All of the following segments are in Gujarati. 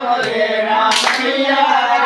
Hare Rama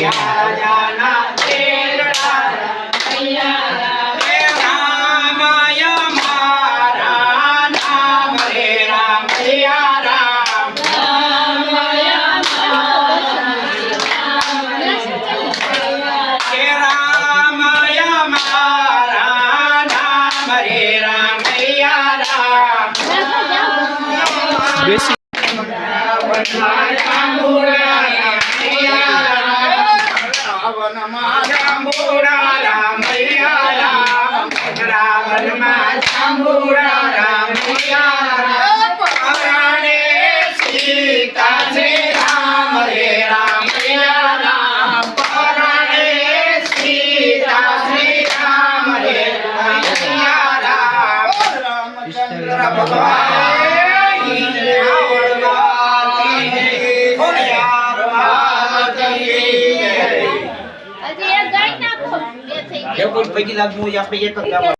યા રાજા ના તેરા રાજા Lord એવું કોઈ પૈકી લાગવું આપણે એક જ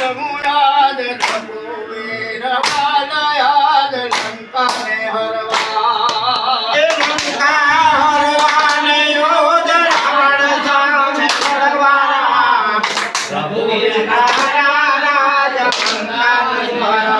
મુરાદ રઘુવીર વાલયાદ લંકાને હરવા એ લંકા હરવાને યોધ રાવણ સામે હરવારા પ્રભુ રાજા લંકાને હરવા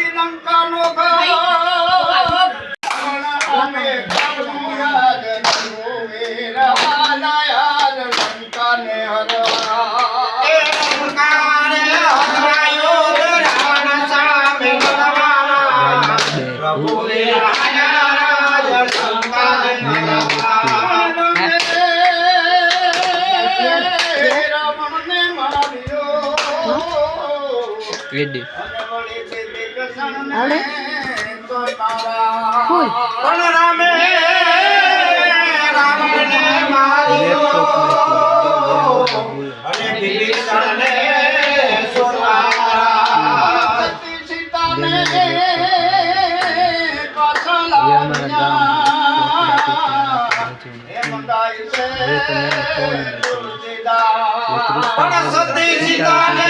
રેડી આવડે પણ રામે રાવણને માર્યો અને વિભીષણને સોનારા. સતી સીતાને પાછા લાવ્યા એમ ગાય તુલસીદાસ સતી સીતાને